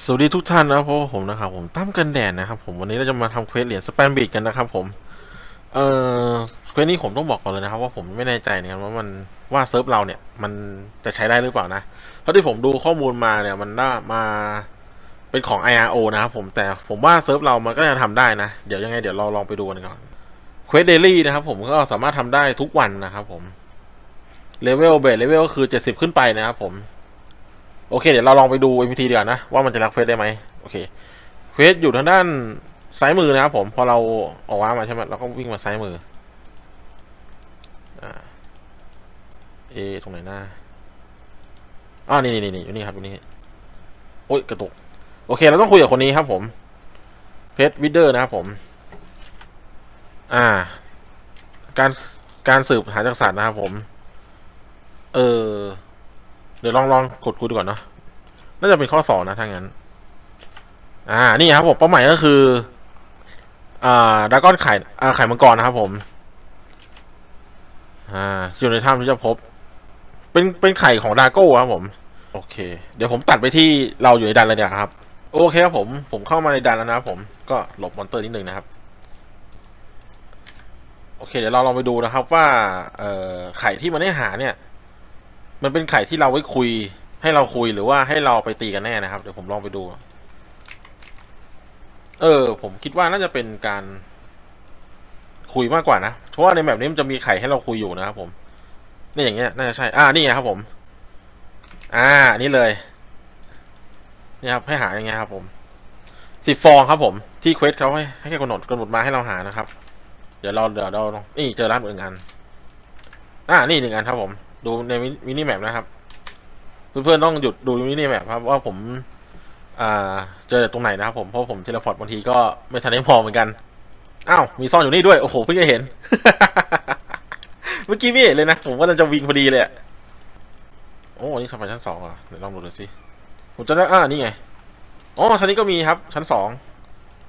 สวัสดีทุกท่านนะครับเพราะว่าผมนะครับผมตั้มกันแดดนะครับผมวันนี้เราจะมาทำเควสเหรียญสแปนบิกกันนะครับผมเอ่อเควสนี้ผมต้องบอกก่อนเลยนะครับ ว่าผมไม่แน่ใจนะครับว่ามันว่าเซิร์ฟเราเนี่ย มันจะใช้ได้หรือเปล่านะเพราะที่ผมดูข้อมูลมาเนี่ยมันได้มาเป็นของ IRO นะครับผมแต่ผมว่าเซิร์ฟเรามันก็จะทำได้นะ เดี๋ยวยังไงเดี๋ยวเราลองไปดูกันก่อนเควสเดลี่นะครับผมก็สามารถทำได้ทุกวันนะครับผมเลเวลเบสเลเวลก็คือเจ็ดสิบขึ้นไปนะครับผม โอเค เดี๋ยวเราลองไปดู MPT ดีกว่านะ ว่ามันจะรักเฟสได้ไหมโอเคเฟสอยู่ทางด้านซ้ายมือนะครับผม พอเราออกว่ามาใช่ไหมเราก็วิ่งมาซ้ายมืออ่าเอตรงไหนหน้าอ่านี่นี่นี่อยู่นี่ครับอยู่นี่โอ๊ยกระตุก โอเค เราต้องคุยกับคนนี้ครับผมเพชรวิดเดอร์นะครับผม อ่า การการสืบหาจากสัตว์นะครับผม เออ เดี๋ยวลองลองกดคุยดูก่อนเนาะน่าจะเป็นข้อสองนะถ้างั้น อ่า นี่ครับผมเป้าหมายก็คือ อ่าดากอนไข่อ่าไข่มังกรนะครับผม อ่า อยู่ในถ้ำที่จะพบ เป็นเป็นไข่ของดาโก้ครับผม โอเค เดี๋ยวผมตัดไปที่เราอยู่ในดันเลยเนี่ยครับ โอเคครับผม ผมเข้ามาในดันแล้วนะครับผมก็หลบมอนเตอร์นิดนึงนะครับ โอเค เดี๋ยวเราลองไปดูนะครับว่า เอ่อไข่ที่มันได้หาเนี่ย มันเป็นไข่ที่เราไว้คุย ให้เราคุยหรือว่าให้เราไปตีกันแน่นะครับ เดี๋ยวผมลองไปดู เออ ผมคิดว่าน่าจะเป็นการคุยมากกว่านะ เพราะว่าในแบบนี้มันจะมีไข่ให้เราคุยอยู่นะครับผม นี่อย่างเงี้ยน่าจะใช่ อ่า นี่ไงครับผม อ่า นี่เลย นี่ครับ ให้หาอย่างเงี้ยครับ ผม สิบฟองครับผม ที่เควสเขาให้ให้กำหนดกำหนดมาให้เราหานะครับ เดี๋ยวเราเดี๋ยวเรา นี่เจอร้านหนึ่งอัน อ่า นี่หนึ่งอันครับผม ดูในมินิแมปนะครับ เพื่อนๆต้องหยุดดูมินิแมปครับว่าผมอ่าเจอตรงไหนนะครับผมเพราะผมเทเลพอร์ตบางทีก็ไม่ทันได้มองเหมือนกันอ้าวมีซ่อนอยู่นี่ด้วยโอ้โหเพิ่งจะเห็น เมื่อกี้ไม่เห็นเลยนะผมว่าจะวิ่งพอดีเลยโอ้นี่ทำไปชั้นสองอะเดี๋ยวลองดูดูสิผมจะได้อ่านี่ไงอ๋อชั้นนี้ก็มีครับ ชั้นสอง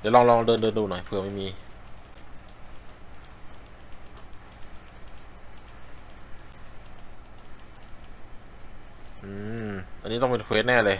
เดี๋ยวลองลองเดินเดินดูหน่อยเผื่อไม่มี อืม อั นนี้ต้องเป็นเควสแน่เลย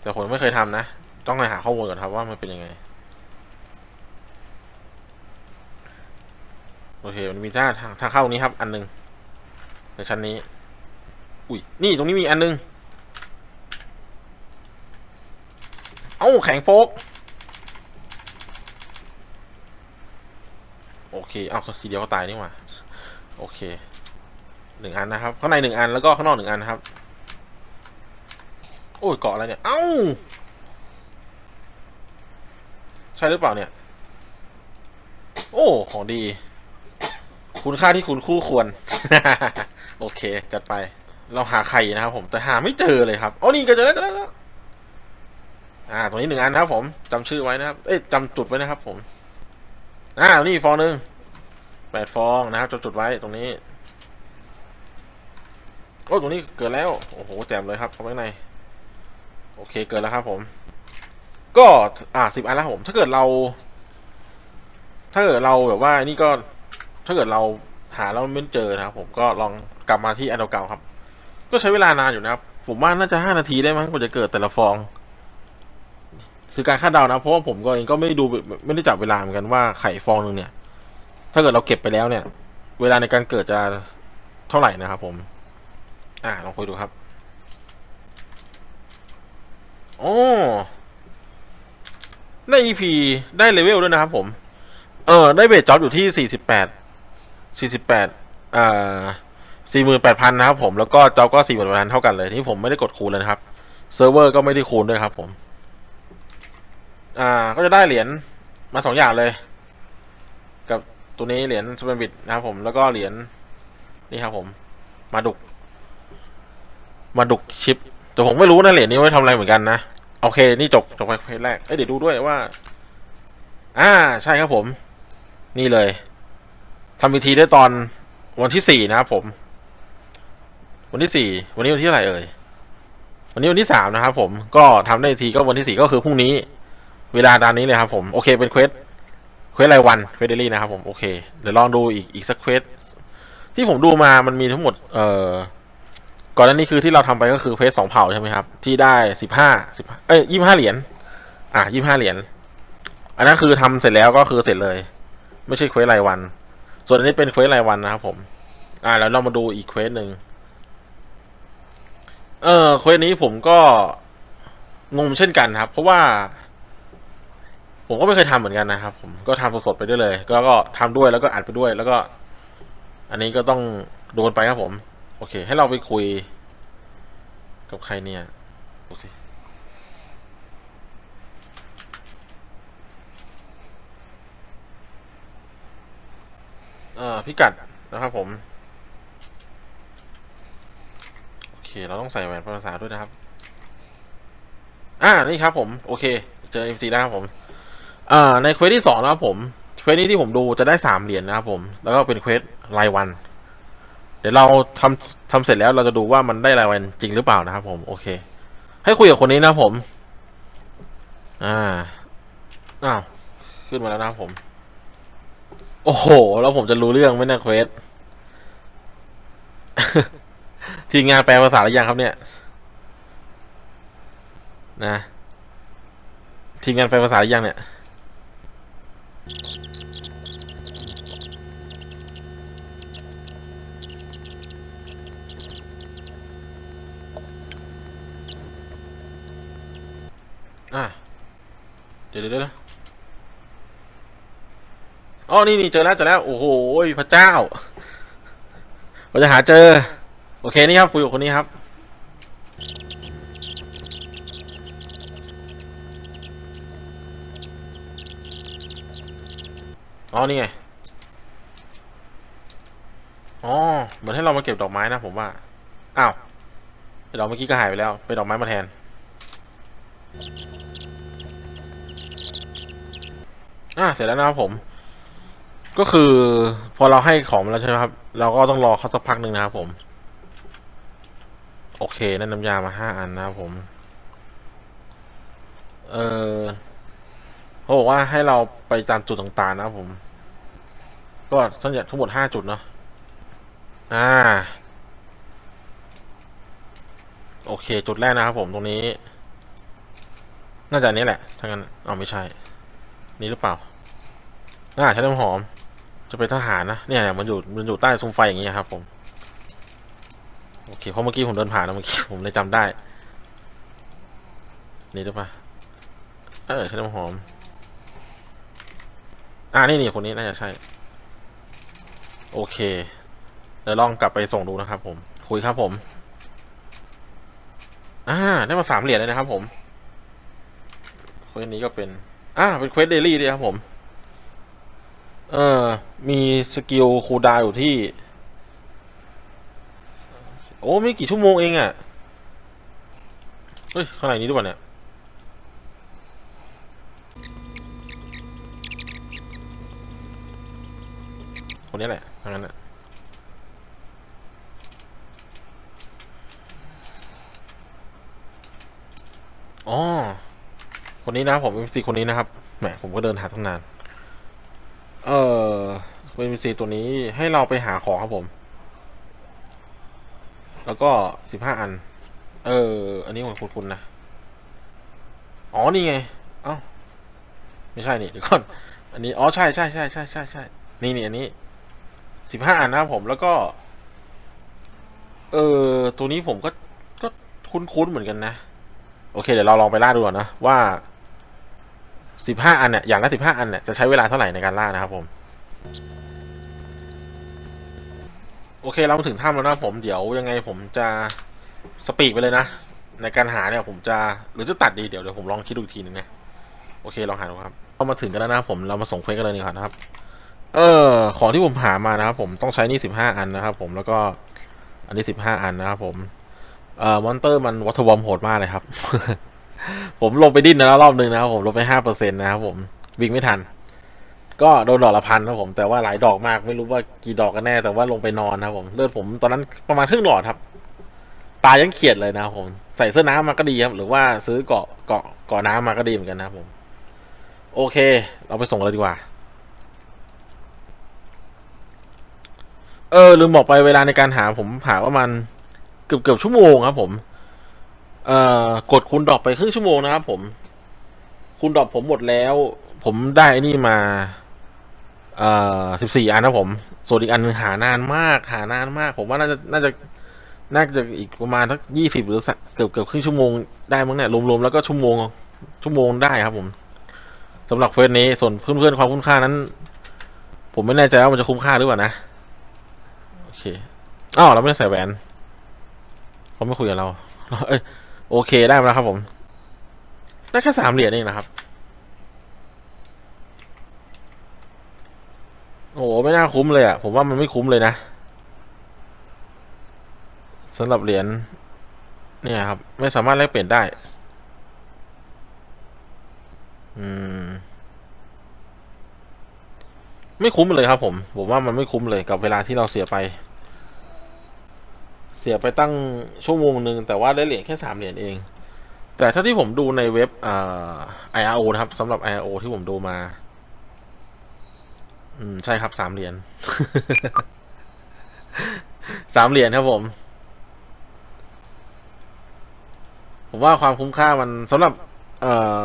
แต่ผมไม่เคยทำนะ ต้องไปหาข้อมูลก่อนครับว่ามันเป็นยังไง โอเค มันมีท่าทางทางเข้านี้ครับ อันหนึง ในชั้นนี้ อุ้ย นี่ตรงนี้มีอันหนึง เอ้า แข็งโฟกโอเค เอาทีเดียวก็ตายนี่หว่า โอเคหนึ่งอันนะครับ ข้างในหนึ่งอันแล้วก็ข้างนอกหนึ่งอันครับ อ้ยเกาะอะไรเนี่ย เอ้า ใช่หรือเปล่าเนี่ย โอ้ ของดี คุณค่าที่คุณคู่ควร โอเค จัดไป เราหาไข่นะครับผม แต่หาไม่เจอเลยครับอ๋อนี่ก็เจอแล้แล้วอ่า ตรงนี้หนึ่งอันนะครับ ผมจำชื่อไว้นะครับ เอ้ยจำจุดไว้นะครับ ผม อ่า นี่ฟองหนึ่งแปดฟองนะครับจำจุดไว้ตรงนี้ โอ้ ตรงนี้เกิดแล้ว โอ้โห แจ่มเลยครับเข้าไปใน โอเคเกิดแล้วครับผม ก็อ่าสิบอันแล้วผม ถ้าเกิดเรา ถ้าเกิดเราแบบว่านี่ก็ถ้าเกิดเราหาแล้วไม่เจอนะครับ ผมก็ลองกลับมาที่อันเก่าครับ ก็ใช้เวลานานอยู่นะครับ ผมว่าน่าจะห้านาทีได้มั้งกว่าจะเกิดแต่ละฟอง คือการคาดเดานะเพราะว่าผมก็เองก็ไม่ด้ดูไม่ได้จับเวลาเหมือนกันว่าไข่ฟองหนึ่งเนี่ย ถ้าเกิดเราเก็บไปแล้วเนี่ย เวลาในการเกิดจะเท่าไหร่นะครับ ผม อ่าลองคุยดูครับ โอ้ได้ EP ได้เลเวลด้วยนะครับผม เออ ได้เบสจ็อบอยู่ที่สี่สิบแปด สี่สิบแปดอ่าสี่หมื่นแปดพันนะครับผม แล้วก็จ็อบก็สี่หมื่นแปดพันเท่ากันเลยนี่ผมไม่ได้กดคูณเลยนะครับ เซิร์ฟเวอร์ก็ไม่ได้คูณด้วยครับผม อ่า ก็จะได้เหรียญมาสองอย่างเลย กับตัวนี้เหรียญสเปนบิดนะครับผม แล้วก็เหรียญนี่ครับผม มาดุก มาดุกชิป แต่ผมไม่รู้นะเหรียญนี้ไว้ทำอะไรเหมือนกันนะ โอเค นี่จบจบไปเพจแรก เอ้ยเดี๋ยวดูด้วยว่า อ่า ใช่ครับผม นี่เลยทำพิธีได้ตอนวันที่สี่นะครับผม วันที่สี่ วันนี้วันที่เท่าไหร่เอ่ย วันนี้วันที่สามนะครับผม ก็ทำได้ทีก็วันที่สี่ก็คือพรุ่งนี้ เวลาดานนี้เลยครับ ผม โอเค เป็นเควส เควสรายวัน เควสเดลี่นะครับผม โอเค เดี๋ยวลองดูอีกอีกสักเควสที่ผมดูมามันมีทั้งหมด เอ่อ ก่อนหน้านี้คือที่เราทำไปก็คือเฟสสองเผ่าใช่ไหมครับ ที่ได้สิบห้าสิบเอ้ยยี่ห้าเหรียญอะยี่ห้าเหรียญอันนั้นคือทำเสร็จแล้วก็คือเสร็จเลย ไม่ใช่เควสรายวัน ส่วนอันนี้เป็นเควสรายวันนะครับผม อ่าแล้วเรามาดูอีกเควสหนึ่งเออเควสนี้ผมก็งงเช่นกันครับ เพราะว่า ผมก็ไม่เคยทำเหมือนกันนะครับ ผมก็ทำสดๆไปด้วยเลย แล้วก็ทำด้วยแล้วก็อัดไปด้วย แล้วก็ อันนี้ก็ต้องโดนไปครับผม อเค ให้เราไปคุย กับใครเนี่ยดูสิเอ่อพิกัดนะครับผม โอเค เราต้องใส่แหวนภาษาด้วยนะครับ อ่า นี่ครับผม โอเค เจอ MC แล้วครับผม อ่า ในเควสที่สองนะครับผม เควสนี้ที่ผมดูจะได้สามเหรียญนะครับผม แล้วก็เป็นเควสรายวัน ดี๋ยวเราทำทำเสร็จแล้วเราจะดูว่ามันได้รายวันจริงหรือเปล่านะครับ ผมโอเค ให้คุยกับคนนี้นะผม อ่าอ้าวขึ้นมาแล้วนะผม โอ้โห แล้วผมจะรู้เรื่องไหมนี่ยเควสทีมงานแปลภาษาหรือยังครับเนี่ย นะ ทีมงานแปลภาษาหรือยังเนี่ย ดี๋ยวเดี๋ยวเดี๋ยวอ๋อนี่นี่เจอแล้วเจอแล้ว โอ้โหพระเจ้าเราจะหาเจอ โอเคนี่ครับคุยกับคนนี้ครับ อ๋อ นี่ไง อ๋อ เหมือนให้เรามาเก็บดอกไม้นะผมว่า อ้าวดอกเมื่อกี้ก็หายไปแล้วไปดอกไม้มาแทน อ่าเสร็จแล้วนะครับผม ก็คือ พอเราให้ของมาแล้วใช่ไหมครับ เราก็ต้องรอเขาสักพักหนึ่งนะครับผม โอเคนั่นน้ำยามาห้าอันนะครับผม เออเขาบอกว่าให้เราไปตามจุดต่างๆ นะครับผม ก็ทั้งหมดทั้งหมดห้าจุดเนาะอ่า โอเค จุดแรกนะครับผมตรงนี้ น่าจะนี้แหละถ้างั้นอ๋อไม่ใช่ นี่หรือเปล่าอ่าใช้น้ำหอม จะเป็นทหารนะเนี่ยมันอยู่มันอยู่ใต้ซุ้มไฟอย่างเงี้ครับ ผมโอเคเพราะเมื่อกี้ผมเดินผ่านนะเมื่อกี้ผมเลยจำได้ นี่หรือเปล่าเออใช้น้ำหอม อ่านี่นี่คนนี้น่าจะใช่ โอเคเดี๋ยวลองกลับไปส่งดูนะครับ ผม คุยครับผมอ่าได้มาสามเหรียญเลยนะครับผมควสนี้ก็เป็น อ่าเป็นเควสเดลี่ด้วยครับผม เออ มีสกิลคูลดาวอยู่ที่ โอ้ไม่กี่ชั่วโมงเองอะ่ะ เฮ้ยข้างในนี้ด้วยเนี่ยคนนี้แหละทางนั้นแหละอ๋อ คนนี้นะผมเป็นซีคนนี้นะครับแหมผมก็เดินหาตั้งนาน เออเป็นซีตัวนี้ให้เราไปหาของครับผม แล้วก็สิบห้าอัน เออ อันนี้ของคุณคุณนะ อ๋อนี่ไง เอ้าไม่ใช่นี่เดี๋ยวก่อน อันนี้ อ๋อใช่ใช่ใช่ใช่ใช่ใช่นี่นี่อันนี้สิบห้าอันนะครับผมแล้วก็ เออตัวนี้ผมก็ก็คุ้นๆเหมือนกันนะ โอเค เดี๋ยวเราลองไปล่าดูก่อนนะว่า สิบห้าอันเนี่ยอย่างละสิบห้าอันเนี่ยจะใช้เวลาเท่าไหร่ในการล่านะครับผม โอเคเรามาถึงถ้ำแล้วนะผมเดี๋ยวยังไงผมจะสปีดไปเลยนะ ในการหาเนี่ยผมจะหรือจะตัดดีเดี๋ยวเดี๋ยวผมลองคิดดูอีกทีนึงนะโอเคลองหาดูครับเรามาถึงกันแล้วนะครับผมเรามาส่งเควสกันเลยดีกว่านะครับ เออของที่ผมหามานะครับผมต้องใช้นี่สิบห้าอันนะครับ ผมแล้วก็อันนี้สิบห้าอันนะครับผมเอ่อมอนเตอร์มันวัตวอมโหดมากเลยครับ ผมลงไปดิ้นนะรอบหนึ่งนะครับผมลงไปห้าเปอร์เซ็นต์นะครับผมวิ่งไม่ทัน ก็โดนดอกละพันนะครับผม แต่ว่าหลายดอกมากไม่รู้ว่ากี่ดอกกันแน่ แต่ว่าลงไปนอนนะครับผมเลือดผมตอนนั้นประมาณครึ่งหลอดครับ ตายังเขียดเลยนะครับผม ใส่เสื้อน้ำมาก็ดีครับ หรือว่าซื้อเกาะเกาะเกาะน้ำมาก็ดีเหมือนกันนะครับผม โอเค เราไปส่งเลยดีกว่าเออลืมบอกไปเวลาในการหาผมหาว่ามันเกือบเกือบชั่วโมงครับผม เอ่อกดคูณดรอปไปครึ่งชั่วโมงนะครับผม คูณดรอปผมหมดแล้ว ผมได้ไอ้นี่มา เอ่อสิบสี่อันนะผม ส่วนอีกอันหนึ่งหานานมาก หานานมาก ผมว่าน่าจะน่าจะน่าจะอีกประมาณสักยี่สิบหรือสักเกือบเกือบครึ่งชั่วโมงได้มั้งเนี่ยรวมๆแล้วก็ชั่วโมงชั่วโมงได้ครับผมสำหรับเควสนี้ส่วนเพื่อนๆความคุ้มค่านั้น ผมไม่แน่ใจว่ามันจะคุ้มค่าหรือเปล่านะโอเคอ้าวเราไม่ได้ใส่แหวนเขาไม่คุยกับเราเอ้ย โอเคได้มาแล้วครับผม ได้แค่สามเหรียญเองนะครับ โอ้โหไม่น่าคุ้มเลยอะ ผมว่ามันไม่คุ้มเลยนะสำหรับเหรียญเนี่ยครับ ไม่สามารถแลกเปลี่ยนได้ อืม ไม่คุ้มเลยครับผม ผมว่ามันไม่คุ้มเลยกับเวลาที่เราเสียไป สียไปตั้งชั่วโมงหนึ่งแต่ว่าได้เหรียญแค่สามเหรียญเอง แต่ถ้าที่ผมดูในเว็บอ่า IRO นะครับสำหรับ IRO ที่ผมดูมา อืม ใช่ครับสามเหรียญสามเหรียญครับผม ผมว่าความคุ้มค่ามันสำหรับ เอ่อ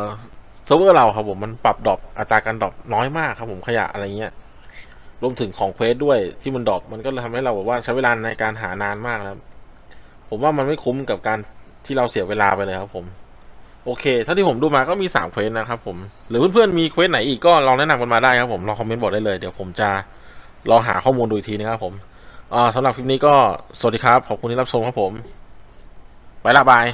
เซิร์ฟเวอร์เราครับผมมันปรับดรอปอัตราการดรอปน้อยมากครับผมขยะอะไรเงี้ยรวมถึงของเควสด้วยที่มันดรอปมันก็เลยทำให้เราแบบว่าใช้เวลาในการหานานมากครับ ผมว่ามันไม่คุ้มกับการที่เราเสียเวลาไปเลยครับ ผม โอเคเท่าที่ผมดูมาก็มีสามเควสนะครับ ผมหรือเพื่อนๆมีเควสไหนอีกก็ลองแนะนำกันมาได้ครับ ผมลองคอมเมนต์บอกได้เลยเดี๋ยวผมจะลองหาข้อมูลดูอีกทีนะครับผมอ่าสำหรับคลิปนี้ก็สวัสดีครับขอบคุณที่รับชมครับผม ไปละบาย